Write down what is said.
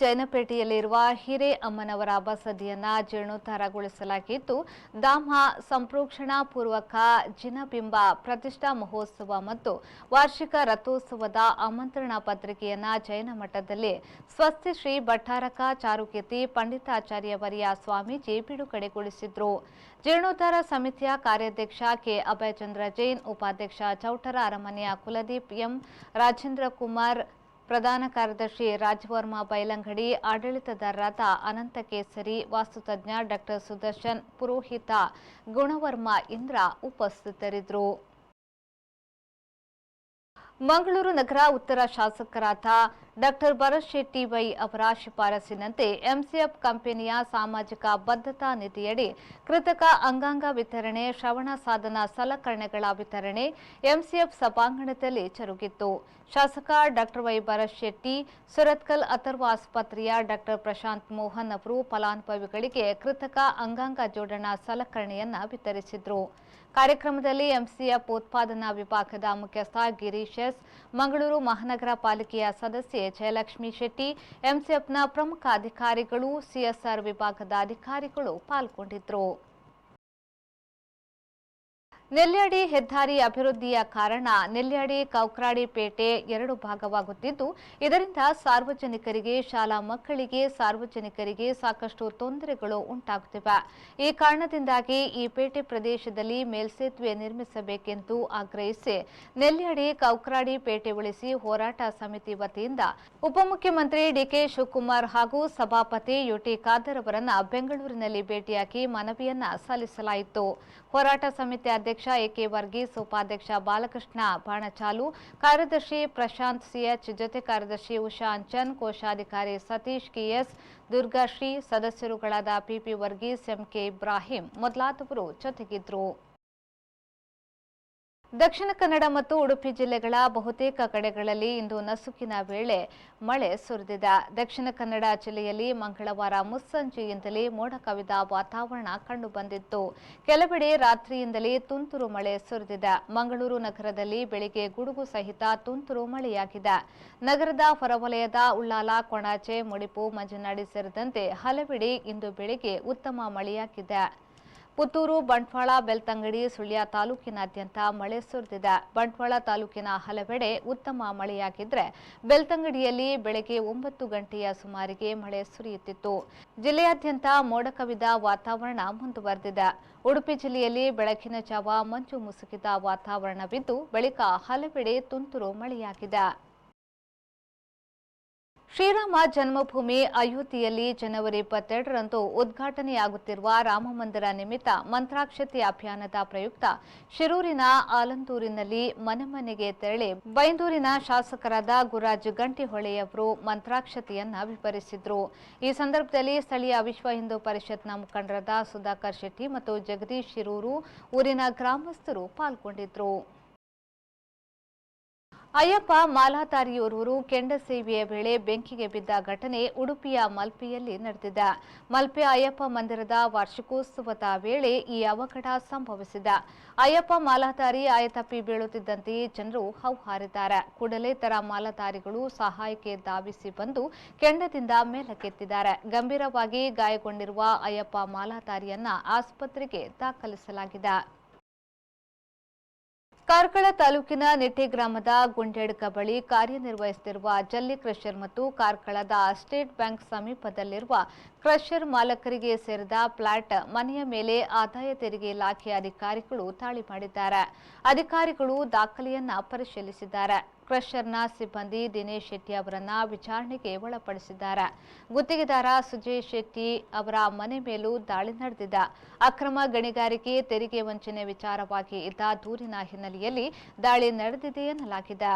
ಜೈನಪೇಟೆಯಲ್ಲಿರುವ ಹಿರೇ ಅಮ್ಮನವರ ಬಸದಿಯನ್ನ ಜೀರ್ಣೋದ್ಧಾರಗೊಳಿಸಲಾಗಿದ್ದು ದಾಮ ಸಂಪ್ರೋಕ್ಷಣಾ ಪೂರ್ವಕ ಜಿನಬಿಂಬ ಪ್ರತಿಷ್ಠಾ ಮಹೋತ್ಸವ ಮತ್ತು ವಾರ್ಷಿಕ ರಥೋತ್ಸವದ ಆಮಂತ್ರಣ ಪತ್ರಿಕೆಯನ್ನ ಜೈನ ಮಠದಲ್ಲಿ ಸ್ವಸ್ತಿ ಶ್ರೀ ಭಟ್ಟಾರಕ ಚಾರುಕೀರ್ತಿ ಪಂಡಿತಾಚಾರ್ಯವರಿಯ ಸ್ವಾಮೀಜಿ ಬಿಡುಗಡೆಗೊಳಿಸಿದ್ರು. ಜೀರ್ಣೋದ್ಧಾರ ಸಮಿತಿಯ ಕಾರ್ಯಾಧ್ಯಕ್ಷ ಕೆ. ಅಭಯಚಂದ್ರ ಜೈನ್, ಉಪಾಧ್ಯಕ್ಷ ಚೌಟರ ಅರಮನೆಯ ಕುಲದೀಪ್ ಎಂ. ರಾಜೇಂದ್ರ ಕುಮಾರ್ ಪ್ರಧಾನ ಕಾರ್ಯದರ್ಶಿ ರಾಜವರ್ಮ ಬೈಲಂಗಡಿ ಆಡಳಿತದಾರರಾದ ಅನಂತ ಕೇಸರಿ ವಾಸ್ತುತಜ್ಞ ಡಾಕ್ಟರ್ ಸುದರ್ಶನ್ ಪುರೋಹಿತ ಗುಣವರ್ಮ ಇಂದ್ರ ಉಪಸ್ಥಿತರಿದ್ದರು. ಮಂಗಳೂರು ನಗರ ಉತ್ತರ ಶಾಸಕರಾದ ಡಾಕ್ಟರ್ ಭರತ್ ಶೆಟ್ಟಿ ವೈ ಅವರ ಶಿಫಾರಸಿನಂತೆ ಎಂಸಿಎಫ್ ಕಂಪನಿಯ ಸಾಮಾಜಿಕ ಬದ್ಧತಾ ನಿಧಿಯಡಿ ಕೃತಕ ಅಂಗಾಂಗ ವಿತರಣೆ, ಶ್ರವಣ ಸಾಧನ ಸಲಕರಣೆಗಳ ವಿತರಣೆ ಎಂಸಿಎಫ್ ಸಭಾಂಗಣದಲ್ಲಿ ಜರುಗಿತ್ತು. ಶಾಸಕ ಡಾಕ್ಟರ್ ವೈ ಭರತ್ ಶೆಟ್ಟಿ, ಸುರತ್ಕಲ್ ಅಥರ್ವ ಆಸ್ಪತ್ರೆಯ ಡಾಕ್ಟರ್ ಪ್ರಶಾಂತ್ ಮೋಹನ್ ಅವರು ಫಲಾನುಭವಿಗಳಿಗೆ ಕೃತಕ ಅಂಗಾಂಗ ಜೋಡಣಾ ಸಲಕರಣೆಯನ್ನ ವಿತರಿಸಿದರು. ಕಾರ್ಯಕ್ರಮದಲ್ಲಿ ಎಂಸಿಎಫ್ ಉತ್ಪಾದನಾ ವಿಭಾಗದ ಮುಖ್ಯಸ್ಥ ಗಿರೀಶ್ ಎಸ್ ಮಂಗಳೂರು ಮಹಾನಗರ ಪಾಲಿಕೆಯ ಸದಸ್ಯೆ ಜಯಲಕ್ಷ್ಮಿ ಶೆಟ್ಟಿ ಎಂಸಿಎಫ್ನ ಪ್ರಮುಖ ಅಧಿಕಾರಿಗಳು ಸಿಎಸ್ಆರ್ ವಿಭಾಗದ ಅಧಿಕಾರಿಗಳು ಪಾಲ್ಗೊಂಡಿದ್ದರು ನೆಲ್ಯಾಡಿ ಹೆದ್ದಾರಿ ಅಭಿವೃದ್ಧಿಯ ಕಾರಣ ನೆಲ್ಯಾಡಿ ಕೌಕ್ರಾಡಿ ಪೇಟೆ ಎರಡು ಭಾಗವಾಗುತ್ತಿದ್ದು, ಇದರಿಂದ ಸಾರ್ವಜನಿಕರಿಗೆ, ಶಾಲಾ ಮಕ್ಕಳಿಗೆ, ಸಾರ್ವಜನಿಕರಿಗೆ ಸಾಕಷ್ಟು ತೊಂದರೆಗಳು ಉಂಟಾಗುತ್ತಿವೆ. ಈ ಕಾರಣದಿಂದಾಗಿ ಈ ಪೇಟೆ ಪ್ರದೇಶದಲ್ಲಿ ಮೇಲ್ಸೇತುವೆ ನಿರ್ಮಿಸಬೇಕೆಂದು ಆಗ್ರಹಿಸಿ ನೆಲ್ಯಾಡಿ ಕೌಕ್ರಾಡಿ ಪೇಟೆ ಉಳಿಸಿ ಹೋರಾಟ ಸಮಿತಿ ವತಿಯಿಂದ ಉಪಮುಖ್ಯಮಂತ್ರಿ ಡಿಕೆ ಶಿವಕುಮಾರ್ ಹಾಗೂ ಸಭಾಪತಿ ಯುಟಿ ಖಾದರ್ ಅವರನ್ನ ಬೆಂಗಳೂರಿನಲ್ಲಿ ಭೇಟಿಯಾಗಿ ಮನವಿಯನ್ನ ಸಲ್ಲಿಸಲಾಯಿತು. ಹೋರಾಟ ಸಮಿತಿ ಅಧ್ಯಕ್ಷ ಎಕೆ ವರ್ಗೀಸ್ ಉಪಾಧ್ಯಕ್ಷ ಬಾಲಕೃಷ್ಣ ಬಾಣಚಾಲು ಕಾರ್ಯದರ್ಶಿ ಪ್ರಶಾಂತ್ ಸಿಎಚ್ ಜೊತೆ ಕಾರ್ಯದರ್ಶಿ ಉಷಾ ಅಂಚನ್ ಕೋಶಾಧಿಕಾರಿ ಸತೀಶ್ ಕೆಎಸ್ ದುರ್ಗಾಶ್ರೀ ಸದಸ್ಯರುಗಳಾದ ಪಿಪಿ ವರ್ಗೀಸ್ ಎಂಕೆ ಇಬ್ರಾಹಿಂ ಮೊದಲಾದವರು ಜೊತೆಗಿದ್ರು ದಕ್ಷಿಣ ಕನ್ನಡ ಮತ್ತು ಉಡುಪಿ ಜಿಲ್ಲೆಗಳ ಬಹುತೇಕ ಕಡೆಗಳಲ್ಲಿ ಇಂದು ನಸುಕಿನ ವೇಳೆ ಮಳೆ ಸುರಿದಿದೆ. ದಕ್ಷಿಣ ಕನ್ನಡ ಜಿಲ್ಲೆಯಲ್ಲಿ ಮಂಗಳವಾರ ಮುಸ್ಸಂಜೆಯಿಂದಲೇ ಮೋಡ ಕವಿದ ವಾತಾವರಣ ಕಂಡುಬಂದಿತ್ತು. ಕೆಲವೆಡೆ ರಾತ್ರಿಯಿಂದಲೇ ತುಂತುರು ಮಳೆ ಸುರಿದಿದೆ. ಮಂಗಳೂರು ನಗರದಲ್ಲಿ ಬೆಳಿಗ್ಗೆ ಗುಡುಗು ಸಹಿತ ತುಂತುರು ಮಳೆಯಾಗಿದೆ. ನಗರದ ಹೊರವಲಯದ ಉಳ್ಳಾಲ ಕೊಣಾಚೆ ಮುಡಿಪು, ಮಂಜನಾಡಿ ಸೇರಿದಂತೆ ಹಲವೆಡೆ ಇಂದು ಬೆಳಿಗ್ಗೆ ಉತ್ತಮ ಮಳೆಯಾಗಿದೆ. ಪುತ್ತೂರು, ಬಂಟ್ವಾಳ, ಬೆಳ್ತಂಗಡಿ, ಸುಳ್ಯ ತಾಲೂಕಿನಾದ್ಯಂತ ಮಳೆ ಸುರಿದಿದೆ. ಬಂಟ್ವಾಳ ತಾಲೂಕಿನ ಹಲವೆಡೆ ಉತ್ತಮ ಮಳೆಯಾಗಿದ್ರೆ ಬೆಳ್ತಂಗಡಿಯಲ್ಲಿ ಬೆಳಗ್ಗೆ ಒಂಬತ್ತು ಗಂಟೆಯ ಸುಮಾರಿಗೆ ಮಳೆ ಸುರಿಯುತ್ತಿತ್ತು. ಜಿಲ್ಲೆಯಾದ್ಯಂತ ಮೋಡ ಕವಿದ ವಾತಾವರಣ ಮುಂದುವರೆದಿದೆ. ಉಡುಪಿ ಜಿಲ್ಲೆಯಲ್ಲಿ ಬೆಳಕಿನ ಜಾವ ಮಂಜು ಮುಸುಕಿದ ವಾತಾವರಣವಿದ್ದು, ಬಳಿಕ ಹಲವೆಡೆ ತುಂತುರು ಮಳೆಯಾಗಿದೆ. ಶ್ರೀರಾಮ ಜನ್ಮಭೂಮಿ ಅಯೋಧ್ಯೆಯಲ್ಲಿ ಜನವರಿ ಇಪ್ಪತ್ತೆರಡರಂದು ಉದ್ಘಾಟನೆಯಾಗುತ್ತಿರುವ ರಾಮಮಂದಿರ ನಿಮಿತ್ತ ಮಂತ್ರಾಕ್ಷತೆ ಅಭಿಯಾನದ ಪ್ರಯುಕ್ತ ಶಿರೂರಿನ ಆಲಂದೂರಿನಲ್ಲಿ ಮನೆ ಮನೆಗೆ ತೆರಳಿ ಬೈಂದೂರಿನ ಶಾಸಕರಾದ ಗುರಾಜ್ ಗಂಟಿಹೊಳೆಯವರು ಮಂತ್ರಾಕ್ಷತೆಯನ್ನ ವಿವರಿಸಿದ್ರು. ಈ ಸಂದರ್ಭದಲ್ಲಿ ಸ್ಥಳೀಯ ವಿಶ್ವ ಹಿಂದೂ ಪರಿಷತ್ನ ಮುಖಂಡರಾದ ಸುಧಾಕರ್ ಶೆಟ್ಟಿ ಮತ್ತು ಜಗದೀಶ್ ಶಿರೂರು ಊರಿನ ಗ್ರಾಮಸ್ಥರು ಪಾಲ್ಗೊಂಡಿದ್ರು. ಅಯ್ಯಪ್ಪ ಮಾಲಾತಾರಿಯೋರ್ವರು ಕೆಂಡ ಸೇವೆಯ ವೇಳೆ ಬೆಂಕಿಗೆ ಬಿದ್ದ ಘಟನೆ ಉಡುಪಿಯ ಮಲ್ಪೆಯಲ್ಲಿ ನಡೆದಿದೆ. ಮಲ್ಪೆ ಅಯ್ಯಪ್ಪ ಮಂದಿರದ ವಾರ್ಷಿಕೋತ್ಸವದ ವೇಳೆ ಈ ಅವಘಡ ಸಂಭವಿಸಿದೆ. ಅಯ್ಯಪ್ಪ ಮಾಲಾತಾರಿ ಆಯತಪ್ಪಿ ಬೀಳುತ್ತಿದ್ದಂತೆಯೇ ಜನರು ಹೌಹಾರಿದ್ದಾರೆ. ಕೂಡಲೇ ತರ ಮಾಲಾತಾರಿಗಳು ಸಹಾಯಕ್ಕೆ ಧಾವಿಸಿ ಬಂದು ಕೆಂಡದಿಂದ ಮೇಲಕ್ಕೆತ್ತಿದ್ದಾರೆ. ಗಂಭೀರವಾಗಿ ಗಾಯಗೊಂಡಿರುವ ಅಯ್ಯಪ್ಪ ಮಾಲಾತಾರಿಯನ್ನ ಆಸ್ಪತ್ರೆಗೆ ದಾಖಲಿಸಲಾಗಿದೆ. ಕಾರ್ಕಳ ತಾಲೂಕಿನ ನಿಟ್ಟೆ ಗ್ರಾಮದ ಗುಂಡೇಡ್ಕ ಬಳಿ ಕಾರ್ಯನಿರ್ವಹಿಸುತ್ತಿರುವ ಜಲ್ಲಿ ಕ್ರಷರ್ ಮತ್ತು ಕಾರ್ಕಳದ ಸ್ಟೇಟ್ ಬ್ಯಾಂಕ್ ಸಮೀಪದಲ್ಲಿರುವ ಕ್ರಷರ್ ಮಾಲಕರಿಗೆ ಸೇರಿದ ಫ್ಲಾಟ್ ಮನೆಯ ಮೇಲೆ ಆದಾಯ ತೆರಿಗೆ ಇಲಾಖೆ ಅಧಿಕಾರಿಗಳು ದಾಳಿ ಮಾಡಿದ್ದಾರೆ. ಅಧಿಕಾರಿಗಳು ದಾಖಲೆಯನ್ನ ಪರಿಶೀಲಿಸಿದ್ದಾರೆ. ಕ್ರಷರ್ನ ಸಿಬ್ಬಂದಿ ದಿನೇಶ್ ಶೆಟ್ಟಿ ಅವರನ್ನ ವಿಚಾರಣೆಗೆ ಒಳಪಡಿಸಿದ್ದಾರೆ. ಗುತ್ತಿಗೆದಾರ ಸುಜಯ್ ಶೆಟ್ಟಿ ಅವರ ಮನೆ ಮೇಲೂ ದಾಳಿ ನಡೆದಿದ್ದ. ಅಕ್ರಮ ಗಣಿಗಾರಿಕೆ, ತೆರಿಗೆ ವಂಚನೆ ವಿಚಾರವಾಗಿ ಇದ್ದ ದೂರಿನ ಹಿನ್ನೆಲೆಯಲ್ಲಿ ದಾಳಿ ನಡೆದಿದೆ ಎನ್ನಲಾಗಿದೆ.